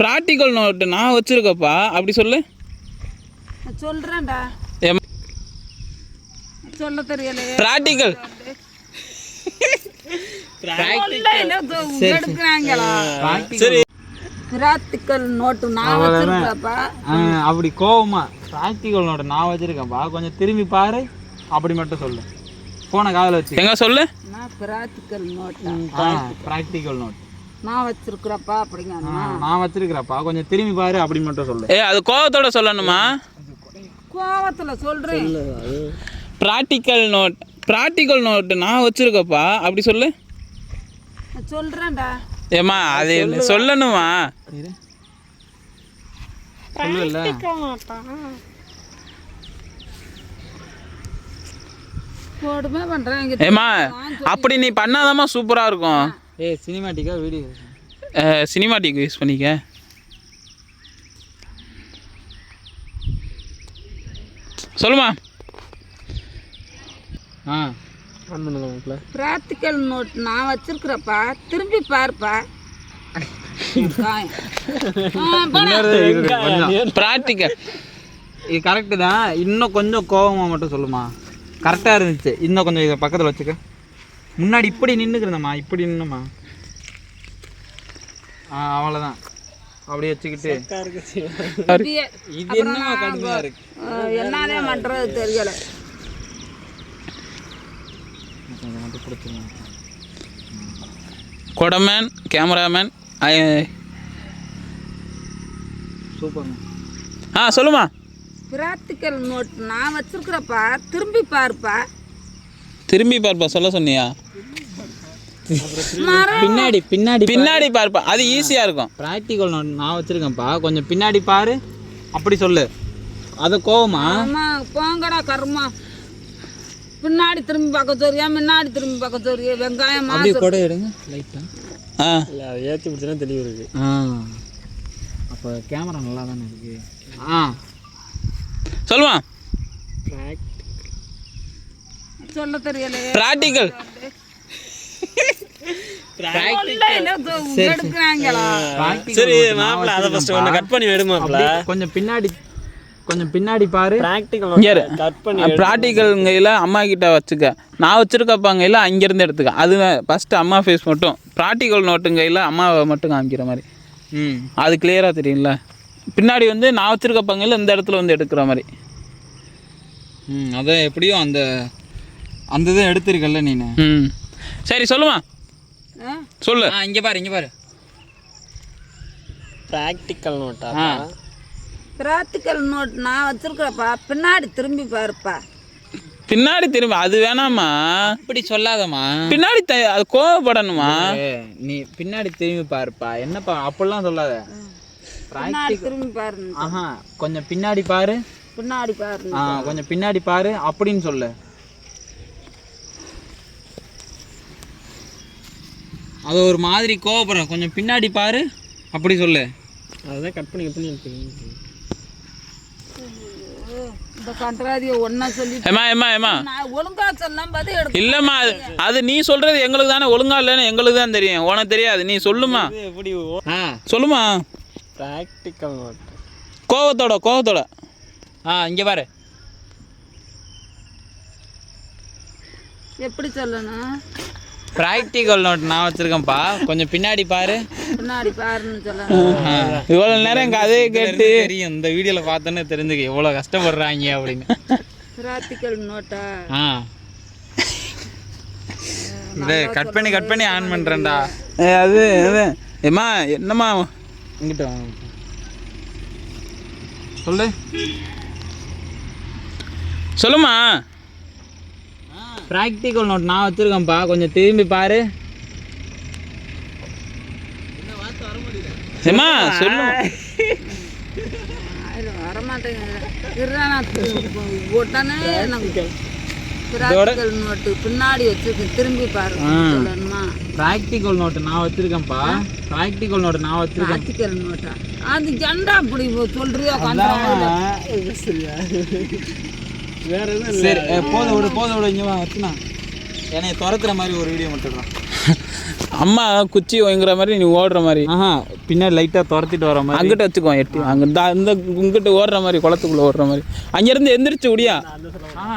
Practical note நான் வச்சிருக்கப்பா. அப்படி சொல்லு. நான் சொல்றேன்டா சொல்ல தெரியலையே. ப்ராக்டிக்கல் எடுக்கிறாங்களா சரி பிராக்டிக்கல் நோட்டு நான் வச்சிருக்கப்பா அப்படி கோவமா. ப்ராக்டிக்கல் நோட்டை நான் வச்சிருக்கேன்ப்பா கொஞ்சம் திரும்பி பாரு. அப்படி மட்டும் சொல்லு. ஃபோனை காதில் வச்சு எங்க சொல்லு? நான் பிராக்டிக்கல் நோட்டா ப்ராக்டிக்கல் நோட் நான் வச்சிருக்கிறப்பா அப்படிங்க நான் வச்சிருக்கிறப்பா. கொஞ்சம் திரும்பி பாரு அப்படி மட்டும் சொல்லு. ஏ அது கோவத்தோட சொல்லணுமா? கோவத்துல சொல்றேன். ப்ராக்டிக்கல் நோட் ப்ராக்டிக்கல் நோட்டு நான் வச்சிருக்கப்பா. அப்படி சொல்லு. நான் சொல்றேன்டா. ஏம்மா அது சொல்லணுமா? இங்க ஏம்மா அப்படி நீ பண்ணாதாம்மா சூப்பராக இருக்கும். ஏய் சினிமாட்டிக்கா வீடியோ சினிமாட்டிக் யூஸ் பண்ணிக்க. சொல்லுமா. ஆ பிராக்டிக்கல் நோட் நான் வச்சிருக்கிறப்பா திரும்பி பாருப்பா. ப்ராக்டிக்கல் இது கரெக்டு தான். இன்னும் கொஞ்சம் கோவமாக மட்டும் சொல்லுமா. கரெக்டாக இருந்துச்சு. இன்னும் கொஞ்சம் இதை பக்கத்தில் வச்சுக்க. முன்னாடி இப்படி நின்றுக்கிறேம்மா இப்படி நின்னுமா ஆ அவ்வளோதான் அப்படியே வச்சுக்கிட்டு. இது என்னமா கடுமையாக இருக்கு ஆ, என்னதே பண்றது தெரியல கொஞ்சம் மட்டும் பிடிச்சிருங்க கொடமேன் கேமராமேன் சூப்பர்ண்ணா ஆ சொல்லுமா. பிராக்டிக்கல் நோட் நான் வச்சிருக்கிறப்பா திரும்பி பாருப்பா. திரும்பி பார்ப்பா சொல்ல சொன்னியா? பின்னாடி பின்னாடி பின்னாடி பார்ப்பா. அது ஈஸியாக இருக்கும். ப்ராக்டிக்கல் நான் வச்சுருக்கேன்ப்பா. கொஞ்சம் பின்னாடி பாரு. அப்படி சொல்லு. அது கோவமா? அம்மா போங்கடா கருமா. பின்னாடி திரும்பி பார்க்க சொல்றியா? முன்னாடி திரும்பி பார்க்க சொல்றியா? வெங்காயம் அப்படியே மாசு கூட எடுங்க லைட்டாக ஆ. ஏற்றி பிடிச்சா தெளிவு இருக்கு. ஆ. அப்போ கேமரா நல்லா தானே இருக்கு? ஆ. சொல்லுமா? சொல்ல தெரியலையே ப்ராக்டிக்கல் சரி மாப்பிள்ள அதை ஃபர்ஸ்ட் கட் பண்ணி மாப்பிள்ள கொஞ்சம் பின்னாடி கொஞ்சம் பின்னாடி பாரு. ப்ராக்டிக்கல் கட் பண்ணி ப்ராக்டிக்கல்ங்கையில் அம்மா கிட்ட வச்சுக்க. நான் வச்சுருக்கப்பாங்கையில் அங்கேருந்து எடுத்துக்க. அது ஃபஸ்ட்டு அம்மா ஃபேஸ் மட்டும். ப்ராக்டிக்கல் நோட்டுங்கையில் அம்மாவை மட்டும் காமிக்கிற மாதிரி. ம். அது கிளியராக தெரியும்ல? பின்னாடி வந்து நான் வச்சுருக்கப்பாங்கையில் இந்த இடத்துல வந்து எடுக்கிற மாதிரி. ம் அதான் எப்படியும் அந்த அந்த இதை எடுத்திருக்கல்ல நீனு? ம். சரி சொல்லுமா. ஆ? சொல்லு. ஆ இங்கே பாரு இங்கே பாரு. ப்ராக்டிக்கல் நோட்டா பிராக்டிக்கல் நோட் நான் வச்சிருக்கிறப்பா பின்னாடி திரும்பி பாருப்பா. பின்னாடி திரும்ப அது வேணாமா அப்படி சொல்லாதம்மா. பின்னாடி அது கோவப்படணுமா? நீ பின்னாடி திரும்பி பாருப்பா. என்னப்பா அப்படிலாம் சொல்லாத. பின்னாடி திரும்பி பாருங்க ஆஹா கொஞ்சம் பின்னாடி பாரு. பின்னாடி ஆ கொஞ்சம் பின்னாடி பாரு அப்படின்னு சொல்லு. அது ஒரு மாதிரி கோவப்படுறோம் கொஞ்சம் பின்னாடி பாரு. அப்படி சொல்லு. அதுதான் கட் பண்ணி கட் பண்ணி இல்லைம்மா அது அது நீ சொல்கிறது எங்களுக்கு தானே ஒழுங்கா இல்லைன்னு எங்களுக்கு தான் தெரியும். உனக்கு தெரியாது. நீ சொல்லுமா சொல்லுமா ப்ராக்டிக்கல் கோவத்தோட கோவத்தோட. ஆ இங்கே பாரு. எப்படி சொல்லணும்? ப்ராக்டிக்கல் நோட் நான் வச்சிருக்கேன்ப்பா. கொஞ்சம் பின்னாடி பாரு. பின்னாடி பாருன்னு சொல்லணும் இவ்வளோ நேரம் கதையை கேட்டு தெரியும். இந்த வீடியோவில் பார்த்தோன்னே தெரிஞ்சுக்க எவ்வளோ கஷ்டப்படுறாங்க அப்படின்னு. பிராக்டிக்கல் நோட்டா ஆ? இதை கட் பண்ணி கட் பண்ணி ஆன் பண்ணுறேன்டா அது அது. ஏம்மா என்னம்மா? இங்கிட்ட வாங்க. சொல்லு. சொல்லுமா ப்ராக்டிக்கல் நோட் நான் வச்சிருக்கேன்ப்பா. கொஞ்சம் திரும்பி பாரு. பிராக்டிக்கல் நோட்டு பின்னாடி வச்சிருக்கேன் திரும்பி பாருங்க சொல்லணுமா? ப்ராக்டிக்கல் நோட்டு நான் வச்சிருக்கேன்ப்பா. ப்ராக்டிக்கல் நோட்டு நான் வச்சிருக்கேன். பிராக்டிக்கல் நோட்டா அது ஜெண்டா அப்படி சொல்றியோ? சரி ஏ, போதும் விடு போதும் விடு இங்கே வா வச்சுனா என்னை துரத்துற மாதிரி ஒரு வீடியோ மட்டும் அம்மா குச்சி வாங்குற மாதிரி நீ ஓடுற மாதிரி. ஆஹா பின்னாடி லைட்டாக துரத்திட்டு வர மாதிரி. அங்கிட்ட வச்சுக்கோ எட்டி அங்கே இந்த இந்த இங்கிட்டு ஓடுற மாதிரி குளத்துக்குள்ளே ஓடுற மாதிரி. அங்கேருந்து எந்திரிச்சு முடியா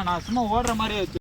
நான் சும்மா ஓடுற மாதிரியே வச்சு